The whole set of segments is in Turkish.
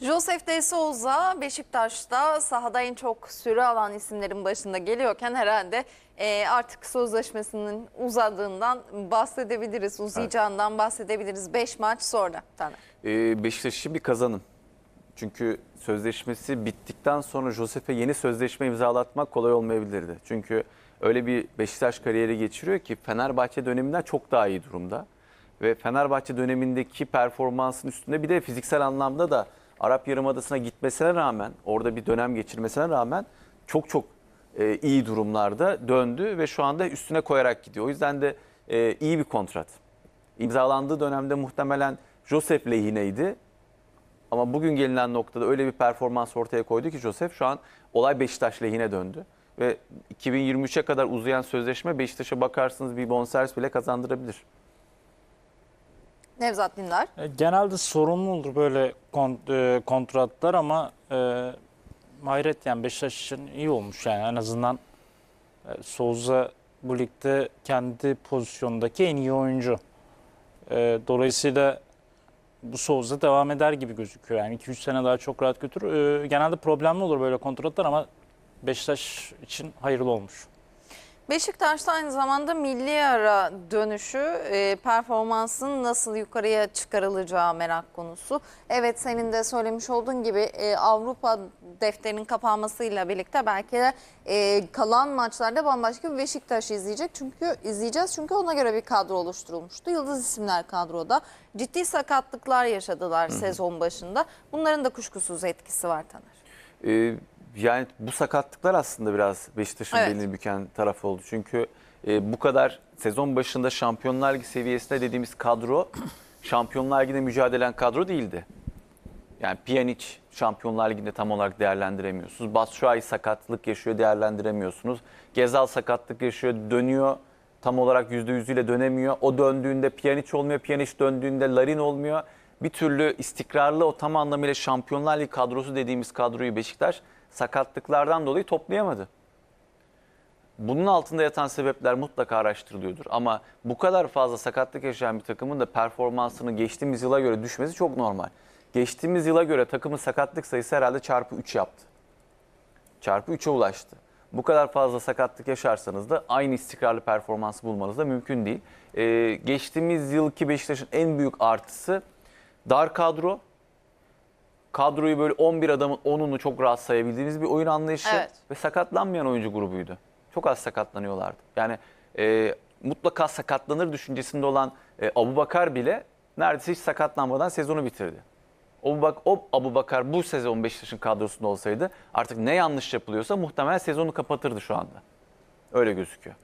Josef de Souza Beşiktaş'ta sahada en çok süre alan isimlerin başında geliyorken herhalde e, artık sözleşmesinin uzadığından bahsedebiliriz. Uzayacağından bahsedebiliriz 5 maç sonra. Taner. Ee, Beşiktaş için bir kazanım. Çünkü sözleşmesi bittikten sonra Josef'e yeni sözleşme imzalatmak kolay olmayabilirdi. Çünkü öyle bir Beşiktaş kariyeri geçiriyor ki Fenerbahçe döneminden çok daha iyi durumda. Ve Fenerbahçe dönemindeki performansın üstünde bir de fiziksel anlamda da Arap Yarımadası'na gitmesine rağmen, orada bir dönem geçirmesine rağmen çok çok e, iyi durumlarda döndü ve şu anda üstüne koyarak gidiyor. O yüzden de e, iyi bir kontrat. İmzalandığı dönemde muhtemelen Josef lehineydi. Ama bugün gelinen noktada öyle bir performans ortaya koydu ki Josef şu an olay Beşiktaş lehine döndü. Ve 2023'e kadar uzayan sözleşme Beşiktaş'a bakarsınız bir bonservis bile kazandırabilir. Nevzat Dindar. E, Genelde sorunlu olur böyle kont- e, kontratlar ama e, hayret yani Beşiktaş için iyi olmuş yani en azından e, Souza bu ligde kendi pozisyondaki en iyi oyuncu. E, dolayısıyla bu Souza devam eder gibi gözüküyor. Yani 2-3 sene daha çok rahat götürür. E, genelde problemli olur böyle kontratlar ama Beşiktaş için hayırlı olmuş. Beşiktaş'ta aynı zamanda milli ara dönüşü e, performansın nasıl yukarıya çıkarılacağı merak konusu. Evet senin de söylemiş olduğun gibi e, Avrupa defterinin kapanmasıyla birlikte belki de e, kalan maçlarda bambaşka bir Beşiktaş izleyecek. Çünkü izleyeceğiz çünkü ona göre bir kadro oluşturulmuştu. Yıldız isimler kadroda. Ciddi sakatlıklar yaşadılar sezon başında. Bunların da kuşkusuz etkisi var Taner. Ee, yani bu sakatlıklar aslında biraz Beşiktaş'ın Evet. belini büken tarafı oldu. Çünkü e, bu kadar sezon başında Şampiyonlar Ligi seviyesinde dediğimiz kadro Şampiyonlar Ligi'nde mücadelen kadro değildi. Yani Pjanic Şampiyonlar Ligi'nde tam olarak değerlendiremiyorsunuz. Batshuayi sakatlık yaşıyor değerlendiremiyorsunuz. Gezal sakatlık yaşıyor dönüyor tam olarak %100'üyle dönemiyor. O döndüğünde Pjanic olmuyor. Pjanic döndüğünde Larin olmuyor. Bir türlü istikrarlı o tam anlamıyla Şampiyonlar Ligi kadrosu dediğimiz kadroyu Beşiktaş sakatlıklardan dolayı toplayamadı. Bunun altında yatan sebepler mutlaka araştırılıyordur. Ama bu kadar fazla sakatlık yaşayan bir takımın da performansının geçtiğimiz yıla göre düşmesi çok normal. Geçtiğimiz yıla göre takımın sakatlık sayısı herhalde çarpı 3 yaptı. Çarpı 3'e ulaştı. Bu kadar fazla sakatlık yaşarsanız da aynı istikrarlı performansı bulmanız da mümkün değil. Ee, geçtiğimiz yılki Beşiktaş'ın en büyük artısı dar kadro. Kadroyu böyle 11 adamın 10'unu çok rahat sayabildiğimiz bir oyun anlayışı Evet. ve sakatlanmayan oyuncu grubuydu. Çok az sakatlanıyorlardı. Yani e, mutlaka sakatlanır düşüncesinde olan e, Abu Bakar bile neredeyse hiç sakatlanmadan sezonu bitirdi. O, bak, o Abu Bakar bu sezon Beşiktaş'ın kadrosunda olsaydı artık ne yanlış yapılıyorsa muhtemelen sezonu kapatırdı şu anda. Öyle gözüküyor.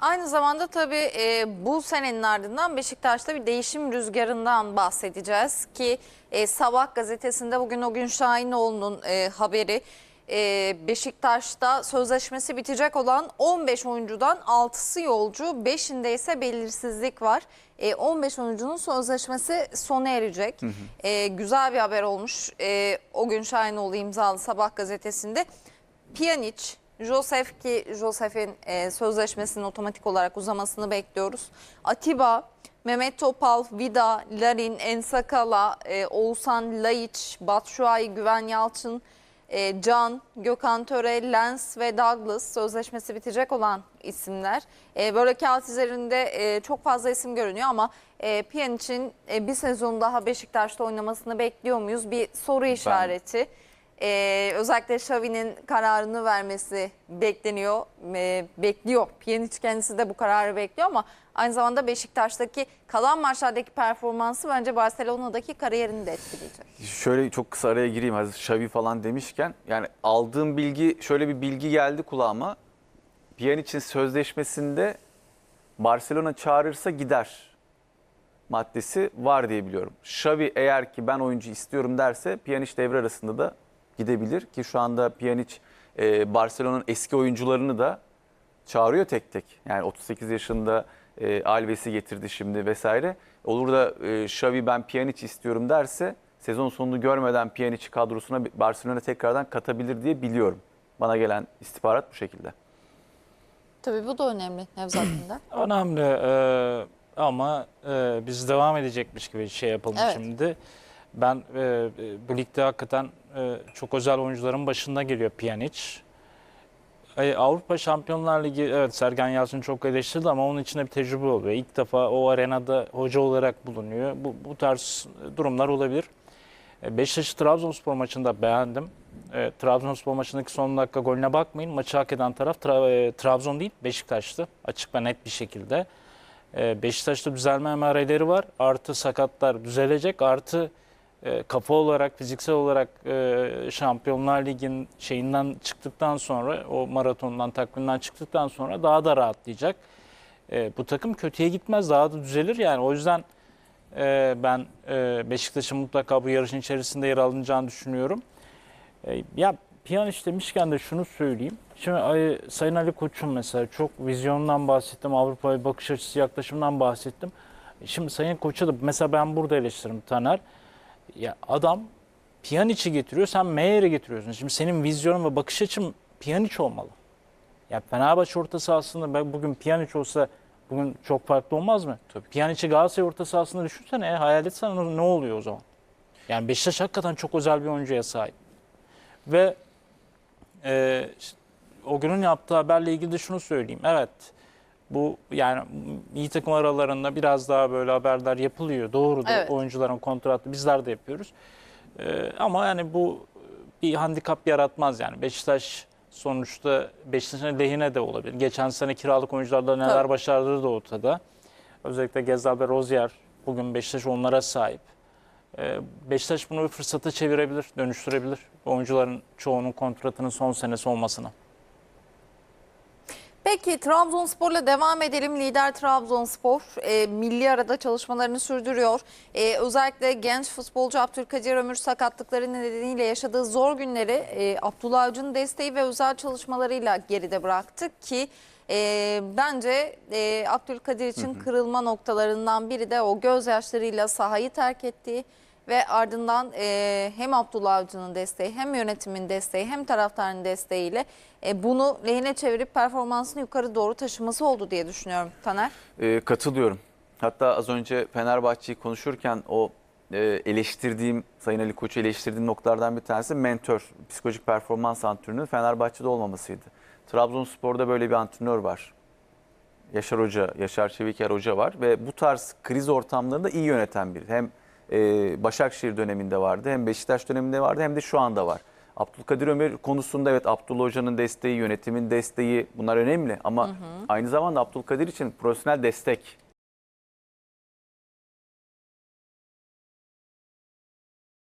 Aynı zamanda tabii e, bu senenin ardından Beşiktaş'ta bir değişim rüzgarından bahsedeceğiz ki e, Sabah gazetesinde bugün o gün Şahinoğlu'nun e, haberi e, Beşiktaş'ta sözleşmesi bitecek olan 15 oyuncudan 6'sı yolcu 5'inde ise belirsizlik var. E, 15 oyuncunun sözleşmesi sona erecek. E, güzel bir haber olmuş e, o gün Şahinoğlu imzalı Sabah gazetesinde. Pjanic, Josef ki Josef'in e, sözleşmesinin otomatik olarak uzamasını bekliyoruz. Atiba, Mehmet Topal, Vida, Larin, Ensakala, e, Oğuzhan Laiç, Batshuayi, Güven Yalçın, e, Can, Gökhan Töre, Lens ve Douglas sözleşmesi bitecek olan isimler. E, böyle kağıt üzerinde e, çok fazla isim görünüyor ama e, Pjanic'in e, bir sezon daha Beşiktaş'ta oynamasını bekliyor muyuz? Bir soru işareti. Ee, özellikle Xavi'nin kararını vermesi bekleniyor, Ee, bekliyor. Pjanic kendisi de bu kararı bekliyor ama aynı zamanda Beşiktaş'taki kalan maçlardaki performansı bence Barcelona'daki kariyerini de etkileyecek. Şöyle çok kısa araya gireyim hazır Xavi falan demişken. Yani aldığım bilgi şöyle bir bilgi geldi kulağıma. Pjanic'in sözleşmesinde Barcelona çağırırsa gider maddesi var diye biliyorum. Xavi eğer ki ben oyuncu istiyorum derse Pjanic devre arasında da gidebilir ki şu anda Pjanic e, Barcelona'nın eski oyuncularını da çağırıyor tek tek. Yani 38 yaşında e, Alves'i getirdi şimdi vesaire. Olur da e, Xavi ben Pjanic istiyorum derse sezon sonunu görmeden Pjanic kadrosuna Barcelona tekrardan katabilir diye biliyorum. Bana gelen istihbarat bu şekilde. Tabii bu da önemli Nevzat Dindar. Önemli e, ama e, biz devam edecekmiş gibi şey yapalım Evet. şimdi. Ben e, e, bu ligde hakikaten e, çok özel oyuncuların başında geliyor Pjanic. E, Avrupa Şampiyonlar Ligi evet Sergen Yalçın çok eleştirdi ama onun içinde bir tecrübe oluyor. İlk defa o arenada hoca olarak bulunuyor. Bu, bu tarz durumlar olabilir. E, Beşiktaş Trabzonspor maçında beğendim. E, Trabzonspor maçındaki son dakika golüne bakmayın. Maçı hak eden taraf Tra- e, Trabzon değil Beşiktaş'tı. Açık ve net bir şekilde. E, Beşiktaş'ta düzelme emareleri var. Artı sakatlar düzelecek. Artı e, kafa olarak, fiziksel olarak e, Şampiyonlar Ligi'nin şeyinden çıktıktan sonra, o maratondan, takvimden çıktıktan sonra daha da rahatlayacak. E, bu takım kötüye gitmez, daha da düzelir yani. O yüzden e, ben e, Beşiktaş'ın mutlaka bu yarışın içerisinde yer alınacağını düşünüyorum. E, ya Piyaniş demişken de şunu söyleyeyim. Şimdi ay, Sayın Ali Koç'un mesela çok vizyondan bahsettim, Avrupa'ya bakış açısı yaklaşımdan bahsettim. Şimdi Sayın Koç'a da mesela ben burada eleştiririm Taner. Ya adam Pjanic'i getiriyor, sen Meyer'i getiriyorsun. Şimdi senin vizyonun ve bakış açın Pjanic olmalı. Ya Fenerbahçe orta sahasında ben bugün Pjanic olsa bugün çok farklı olmaz mı? Tabii. Pjanic'i Galatasaray orta sahasında düşünsene, e, hayal etsene ne oluyor o zaman? Yani Beşiktaş hakikaten çok özel bir oyuncuya sahip. Ve e, işte o günün yaptığı haberle ilgili de şunu söyleyeyim. Evet bu yani iyi takım aralarında biraz daha böyle haberler yapılıyor. Doğrudur Evet. oyuncuların kontratı bizler de yapıyoruz. E, ama yani bu bir handikap yaratmaz yani. Beşiktaş sonuçta Beşiktaş'ın lehine de olabilir. Geçen sene kiralık oyuncularla neler Tabii. başardığı da ortada. Özellikle Gezal ve Rozier bugün Beşiktaş onlara sahip. Ee, Beşiktaş bunu bir fırsata çevirebilir, dönüştürebilir. Oyuncuların çoğunun kontratının son senesi olmasına. Peki Trabzonspor'la devam edelim. Lider Trabzonspor e, milli arada çalışmalarını sürdürüyor. E, özellikle genç futbolcu Abdülkadir Ömür sakatlıkları nedeniyle yaşadığı zor günleri e, Abdullah Avcı'nın desteği ve özel çalışmalarıyla geride bıraktık ki e, bence e, Abdülkadir için kırılma noktalarından biri de o gözyaşlarıyla sahayı terk ettiği ve ardından e, hem Abdullah Avcı'nın desteği hem yönetimin desteği hem taraftarın desteğiyle e, bunu lehine çevirip performansını yukarı doğru taşıması oldu diye düşünüyorum Taner. Ee, katılıyorum. Hatta az önce Fenerbahçe'yi konuşurken o e, eleştirdiğim, Sayın Ali Koç'u eleştirdiğim noktalardan bir tanesi mentor, psikolojik performans antrenörünün Fenerbahçe'de olmamasıydı. Trabzonspor'da böyle bir antrenör var. Yaşar Hoca, Yaşar Çeviker Hoca var ve bu tarz kriz ortamlarında iyi yöneten biri. Hem e, Başakşehir döneminde vardı, hem Beşiktaş döneminde vardı, hem de şu anda var. Abdülkadir Ömür konusunda evet Abdullah Hoca'nın desteği, yönetimin desteği bunlar önemli ama aynı zamanda Abdülkadir için profesyonel destek